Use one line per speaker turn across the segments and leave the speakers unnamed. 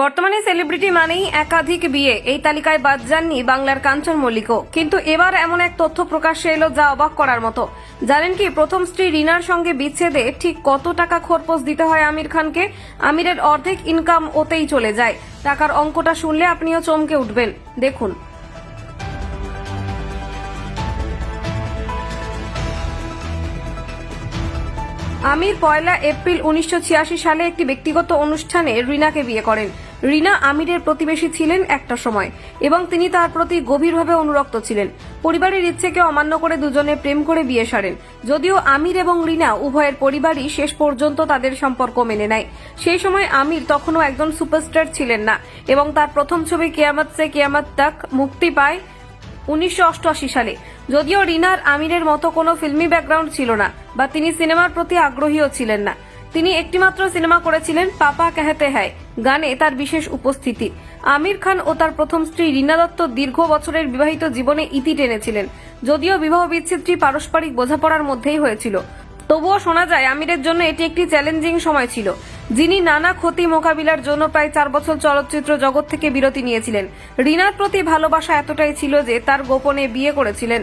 বর্তমানে সেলিব্রিটি মানেই একাধিক বিয়ে। এই তালিকায় বাদ যাননি বাংলার কাঞ্চন মল্লিকও। কিন্তু এবার এমন এক তথ্য প্রকাশ্যে এলো যা অবাক করার মতো। জানেন কি, প্রথম স্ত্রী রিনার সঙ্গে বিচ্ছেদে ঠিক কত টাকা খরপোশ দিতে হয় আমির খানকে? আমিরের অর্ধেক ইনকাম ওতেই চলে যায়। টাকার অঙ্কটা শুনলে আপনিও চমকে উঠবেন। দেখুন। আমির পয়লা এপ্রিল উনিশশো ছিয়াশি সালে একটি ব্যক্তিগত অনুষ্ঠানে রিনাকে বিয়ে করেন। রিনা আমিরের প্রতিবেশী ছিলেন একটা সময় এবং তিনি তার প্রতি গভীরভাবে অনুরক্ত ছিলেন। পরিবারের ইচ্ছেকে অমান্য করে দুজনে প্রেম করে বিয়ে সারেন। যদিও আমির এবং রিনা উভয়ের পরিবারই শেষ পর্যন্ত তাদের সম্পর্ক মেনে নেয়। সেই সময় আমির তখনও একজন সুপারস্টার ছিলেন না এবং তার প্রথম ছবি কিয়ামত সে কিয়ামত তাক মুক্তি পায় উনিশশো অষ্টআশি সালে। যদিও রিনার আমিরের মতো কোনো ফিল্মি ব্যাকগ্রাউন্ড ছিল না। বা তিনি সিনেমার প্রতি আগ্রহীও ছিলেন না। তিনি একটিমাত্র সিনেমা করেছিলেন পাপা কাহেতে হ্যায় গানে তার বিশেষ উপস্থিতি। আমির খান ও তার প্রথম স্ত্রী রিনা দত্ত দীর্ঘ বছরের বিবাহিত জীবনে ইতি টেনেছিলেন, যদিও বিবাহ বিচ্ছেদটি পারস্পরিক বোঝাপড়ার মধ্যেই হয়েছিল। তবুও শোনা যায়, আমিরের জন্য এটি একটি চ্যালেঞ্জিং সময় ছিল। যিনি নানা ক্ষতি মোকাবিলার জন্য প্রায় চার বছর চলচ্চিত্র জগৎ থেকে বিরতি নিয়েছিলেন। রিনার প্রতি ভালোবাসা এতটাই ছিল যে তার গোপনে বিয়ে করেছিলেন।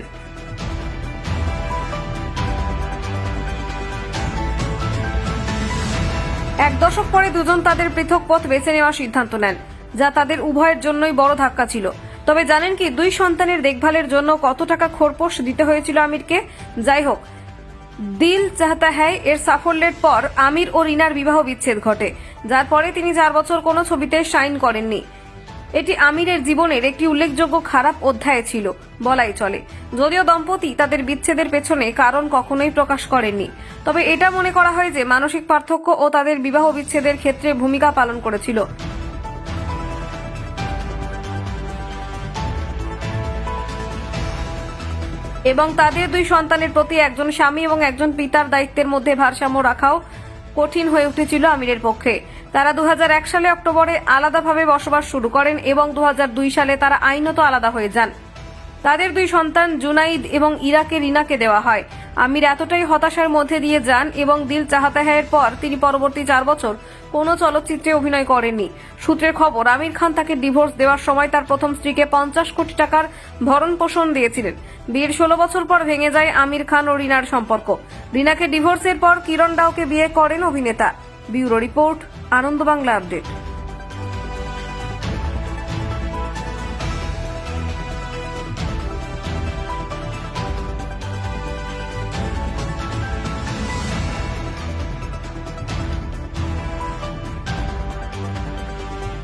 এক দশক পরে দুজন তাদের পৃথক পথ বেছে নেওয়ার সিদ্ধান্ত নেন, যা তাদের উভয়ের জন্যই বড় ধাক্কা ছিল। তবে জানেন কি, দুই সন্তানের দেখভালের জন্য কত টাকা খোরপোশ দিতে হয়েছিল আমিরকে? যাই হোক, দিল চাহতা হ্যায়, এর সাফল্যের পর আমির ও রিনার বিবাহ বিচ্ছেদ ঘটে। যার পরে তিনি চার বছর কোনো ছবিতে সাইন করেননি। এটি আমিরের জীবনের একটি উল্লেখযোগ্য খারাপ অধ্যায় ছিল, বলাই চলে। যদিও দম্পতি তাদের বিচ্ছেদের পেছনে কারণ কখনোই প্রকাশ করেননি। তবে এটা মনে করা হয় যে মানসিক পার্থক্য ও তাদের বিবাহ বিচ্ছেদের ক্ষেত্রে ভূমিকা পালন করেছিল। এবং তাদের দুই সন্তানের প্রতি একজন স্বামী এবং একজন পিতার দায়িত্বের মধ্যে ভারসাম্য রাখাও কঠিন হয়ে উঠেছিল আমিরের পক্ষে। তারা দু হাজার এক সালে অক্টোবরে আলাদাভাবে বসবাস শুরু করেন এবং দু হাজার দুই সালে তারা আইনত আলাদা হয়ে যান। তাদের দুই সন্তান জুনাইদ এবং ইরাকে রিনাকে দেওয়া হয়। আমির এতটাই হতাশার মধ্যে দিয়ে যান এবং দিল চাহাতে হ্যায়ের পর তিনি পরবর্তী চার বছর কোনো চলচ্চিত্রে অভিনয় করেননি। সূত্রের খবর, আমির খান তাকে ডিভোর্স দেওয়ার সময় তার প্রথম স্ত্রীকে পঞ্চাশ কোটি টাকার ভরণ পোষণ দিয়েছিলেন। বিয়ের ষোলো বছর পর ভেঙে যায় আমির খান ও রিনার সম্পর্ক। রিনাকে ডিভোর্সের পর কিরণ রাওকে বিয়ে করেন অভিনেতা। Bureau report, Ananda Bangla update.